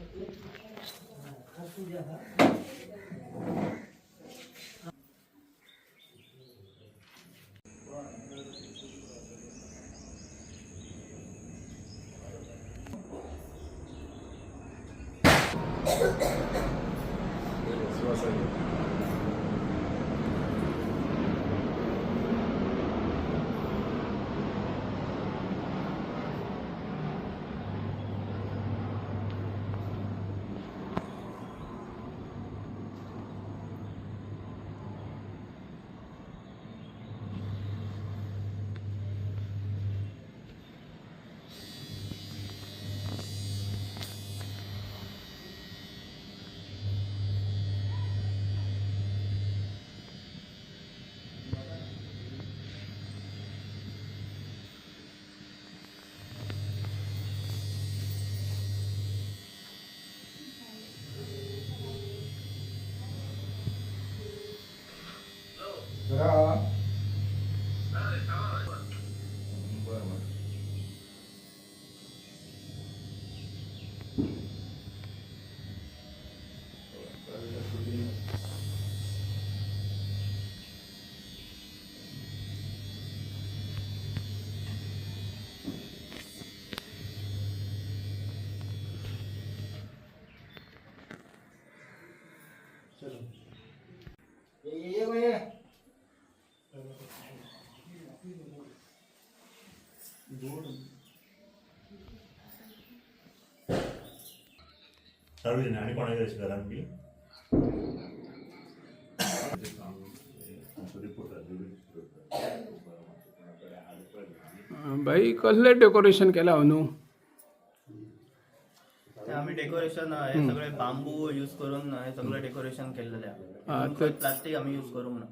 すいません。दवर सार्वजनिक आणि कोणाच्या अशी घरान मी बाई कसले डेकोरेशन केला न्हू ते आम्ही डेकोरेशन हे सगळे बांबू यूज करून हे सगळं डेकोरेशन केलेले हा, तर- प्लास्टिक आम्ही यूज करूंक ना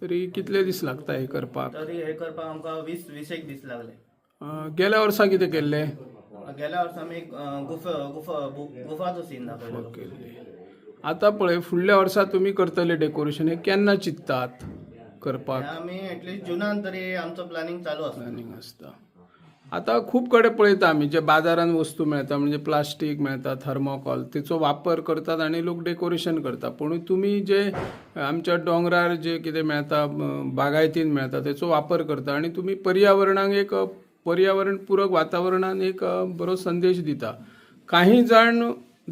तरी कितले दीस लागता हे करपाक तरी हे करपाक आमकां वीस वीस एक दीस लागले. अं, गेल्या वर्सा कितें केल्ले? गेल्या वर्सा आमी एक, अं, गुफा गुफा बु- गुफाचो सीन दाखयलो आतां पळय फुडल्या वर्सा तुमी करतले डेकोरेशन हे केन्ना चिंततात करपाक? आमी एटलीस्ट जुनान तरी आमचो प्लॅनिंग चालू आसा प्लॅनिंग आसता आतां खूब कडेन पळयता आमी जे बाजारान वस्तू मेळटा म्हणजे प्लास्टीक मेळटा थर्मोकॉल तेचो वापर करतात आनी लोक डेकोरेशन करता पूण तुमी जे आमच्या दोंगरार जे कितें मेळटा बागायतीन मेळटा तेचो वापर करता आनी तुमी पर्यावरणाक एक पर्यावरण पूरक वातावरणान एक बरो संदेश दिता. काही जाण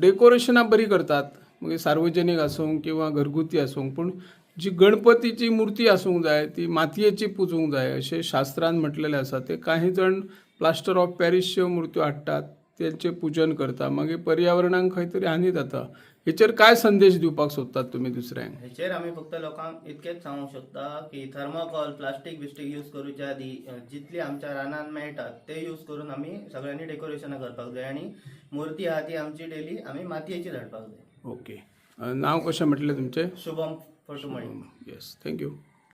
डेकोरेशनां बरी करतात. म्हणजे मागीर सार्वजनीक आसूं किंवा घरगुती आसूं पूण जी गणपतीची मुर्ती आसूंक जाय ती मातयेची पुजूंक जाय अशें शास्त्रान म्हटलेलें आसा ते काही जण प्लास्टर ऑफ पॅरिसच्यो मुर्त्यो हाडटात तेंचे पूजन करता मागीर पर्यावरणाक खंय तरी हानी जाता. हेचेर काय संदेश दिवपाक सोदतात तुमी दुसऱ्यांक? हेचेर आमी फक्त लोकांक इतकेच सांगूक शकता की थर्मोकॉल प्लास्टीक बिस्टीक यूज करूच्या आदी जितली आमच्या रानान मेळटात ते यूज करून आमी सगळ्यांनी डेकोरेशनां करपाक जाय आनी मुर्ती आहा ती आमची डेली आमी मातयेची धाडपाक जाय. ओके. नांव कशें म्हटलें तुमचें? Shubham for tomorrow. yes, thank you.